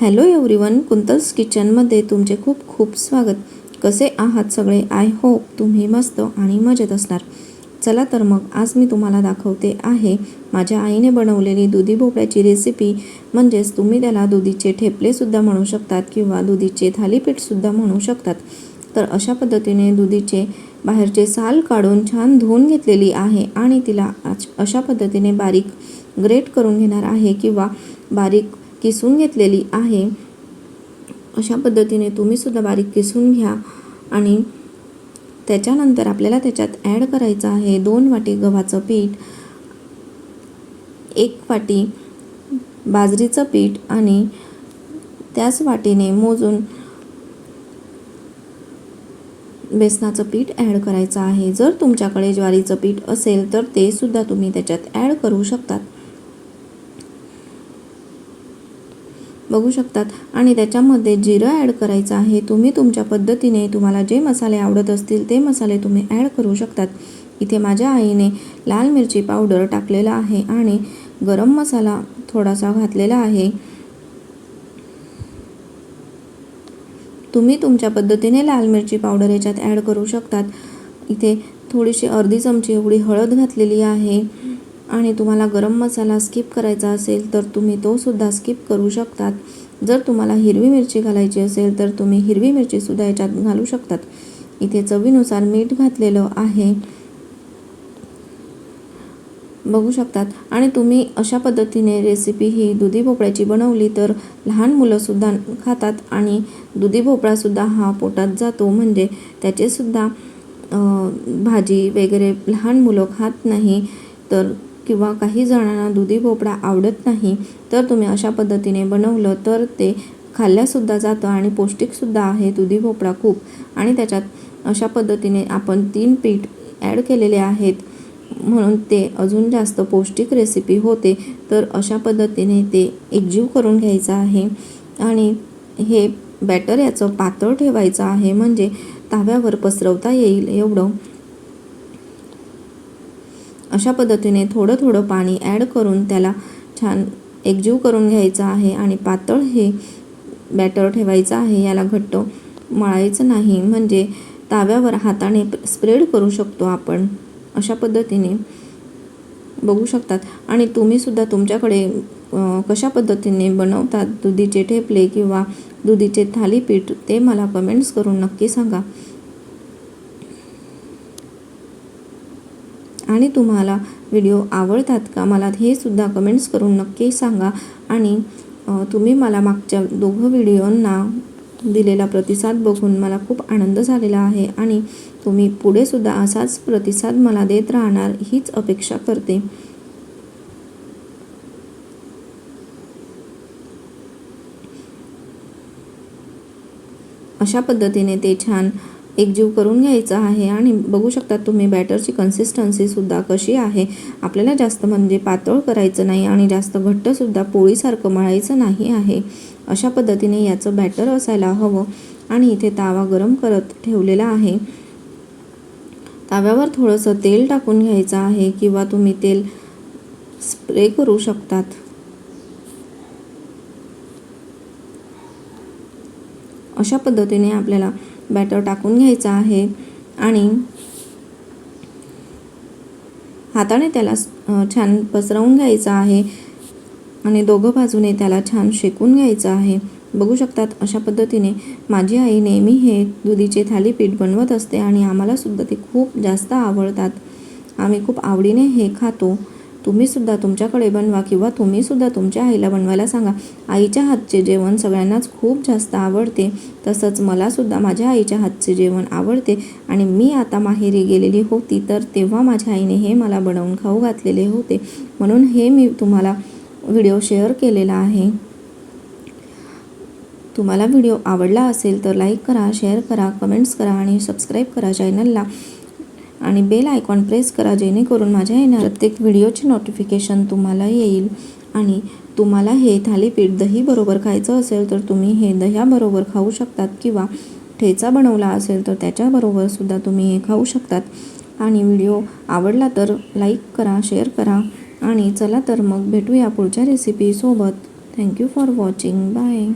Hello everyone कुंतल्स किचनमध्ये तुमचे खूप खूप स्वागत. कसे आहात सगळे? आय होप तुम्ही मस्त आणि मजेत असणार. चला तर मग आज मी तुम्हाला दाखवते आहे माझ्या आईने बनवलेली दुधी भोपळ्याची रेसिपी म्हणजेच तुम्ही त्याला दुधीचे ठेपलेसुद्धा म्हणू शकतात किंवा दुधीचे थालीपीठसुद्धा म्हणू शकतात. तर अशा पद्धतीने दुधीचे बाहेरचे साल काढून छान धुवून घेतलेली आहे आणि तिला अशा पद्धतीने बारीक ग्रेट करून घेणार आहे किंवा बारीक किसून घेतलेली आहे. अशा पद्धतीने तुम्हीसुद्धा बारीक किसून घ्या आणि त्याच्यानंतर आपल्याला त्याच्यात ॲड करायचं आहे दोन वाटी गव्हाचं पीठ एक वाटी बाजरीचं पीठ आणि त्याच वाटीने मोजून बेसनाचं पीठ ॲड करायचं आहे. जर तुमच्याकडे ज्वारीचं पीठ असेल तर ते सुद्धा तुम्ही त्याच्यात ॲड करू शकतात. बघू शकतात. आणि त्याच्यामध्ये जिरं ॲड करायचं आहे. तुम्ही तुमच्या पद्धतीने तुम्हाला जे मसाले आवडत असतील ते मसाले तुम्ही ॲड करू शकतात. इथे माझ्या आईने लाल मिरची पावडर टाकलेला आहे आणि गरम मसाला थोडासा घातलेला आहे. तुम्ही तुमच्या पद्धतीने लाल मिरची पावडर याच्यात ॲड करू शकतात. इथे थोडीशी अर्धी चमची एवढी हळद घातलेली आहे. आणि तुम्हाला गरम मसाला स्किप करायचा असेल तर तुम्ही तोसुद्धा स्किप करू शकतात. जर तुम्हाला हिरवी मिरची घालायची असेल तर तुम्ही हिरवी मिरचीसुद्धा याच्यात घालू शकतात. इथे चवीनुसार मीठ घातलेलं आहे. बघू शकतात. आणि तुम्ही अशा पद्धतीने रेसिपी ही दुधी भोपळ्याची बनवली तर लहान मुलंसुद्धा खातात आणि दुधी भोपळासुद्धा हा पोटात जातो. म्हणजे त्याचेसुद्धा भाजी वगैरे लहान मुलं खात नाही तर किंवा काही जणांना दुधी भोपळा आवडत नाही तर तुम्ही अशा पद्धतीने बनवलं तर ते खाल्ल्यासुद्धा जातं आणि पौष्टिकसुद्धा आहे दुधी भोपळा खूप. आणि त्याच्यात अशा पद्धतीने आपण तीन पीठ ॲड केलेले आहेत. म्हणून ते अजून जास्त पौष्टिक रेसिपी होते तर अशा पद्धतीने ते एकजीव करून घ्यायचं आहे. आणि हे बॅटर याचं पातळ ठेवायचं आहे म्हणजे ताव्यावर पसरवता येईल एवढं. अशा पद्धतीने थोडं थोडं पाणी ॲड करून त्याला छान एकजीव करून घ्यायचं आहे आणि पातळ हे बॅटर ठेवायचं आहे. याला घट्ट मळायचं नाही. म्हणजे ताव्यावर हाताने स्प्रेड करू शकतो आपण. अशा पद्धतीने बघू शकतात. आणि तुम्हीसुद्धा तुमच्याकडे कशा पद्धतीने बनवतात? दुधीचे ठेपले किंवा दुधीचे थालीपीठ ते मला कमेंट्स करून नक्की सांगा. आणि तुम्हाला व्हिडिओ आवडतात का मला हे सुद्धा कमेंट्स करून नक्की सांगा. आणि तुम्ही मला मागच्या दोघं व्हिडिओंना दिलेला प्रतिसाद बघून मला खूप आनंद झालेला आहे आणि तुम्ही पुढे सुद्धा असाच प्रतिसाद मला देत राहणार हीच अपेक्षा करते. अशा पद्धतीने ते छान एकजीव करून घ्यायचा आहे आणि बघू शकता तुम्ही बॅटरची कन्सिस्टन्सीसुद्धा कशी आहे. आपल्याला जास्त म्हणजे पातळ करायचं नाही आणि जास्त घट्टसुद्धा पोळीसारखं मळायचं नाही आहे. अशा पद्धतीने याचं बॅटर असायला हवं आणि इथे तावा गरम करत ठेवलेला आहे. ताव्यावर थोडंसं तेल टाकून घ्यायचं आहे किंवा तुम्ही तेल स्प्रे करू शकतात. अशा पद्धतीने आपल्याला बॅटर टाकून घ्यायचं आहे. आणि हाताने त्याला छान पसरवून घ्यायचं आहे. आणि दोघं बाजूने त्याला छान शेकून घ्यायचं आहे. बघू शकतात अशा पद्धतीने माझी आई नेहमी हे दुधीचे थालीपीठ बनवत असते आणि आम्हालासुद्धा ते खूप जास्त आवडतात. आम्ही खूप आवडीने हे खातो. तुम्हीसुद्धा तुमच्याकडे बनवा किंवा तुम्हीसुद्धा तुमच्या आईला बनवायला सांगा. आईच्या हातचे जेवण सगळ्यांनाच खूप जास्त आवडते. तसंच मलासुद्धा माझ्या आईच्या हातचे जेवण आवडते. आणि मी आता माहेरी गेलेली होती तर तेव्हा माझ्या आईने हे मला बनवून खाऊ घातलेले होते. म्हणून हे मी तुम्हाला व्हिडिओ शेअर केलेला आहे. तुम्हाला व्हिडिओ आवडला असेल तर लाईक करा शेअर करा कमेंट्स करा आणि सबस्क्राईब करा चॅनलला. आणि बेल आयकॉन प्रेस करा जेणेकरून माझ्या येणार प्रत्येक व्हिडिओचे नोटिफिकेशन तुम्हाला येईल. आणि तुम्हाला हे थालीपीठ दहीबरोबर खायचं असेल तर तुम्ही हे दह्याबरोबर खाऊ शकतात किंवा ठेचा बनवला असेल तर त्याच्याबरोबर सुद्धा तुम्ही हे खाऊ शकतात. आणि व्हिडिओ आवडला तर लाईक करा शेअर करा. आणि चला तर मग भेटूया पुढच्या रेसिपीसोबत thank you for watching bye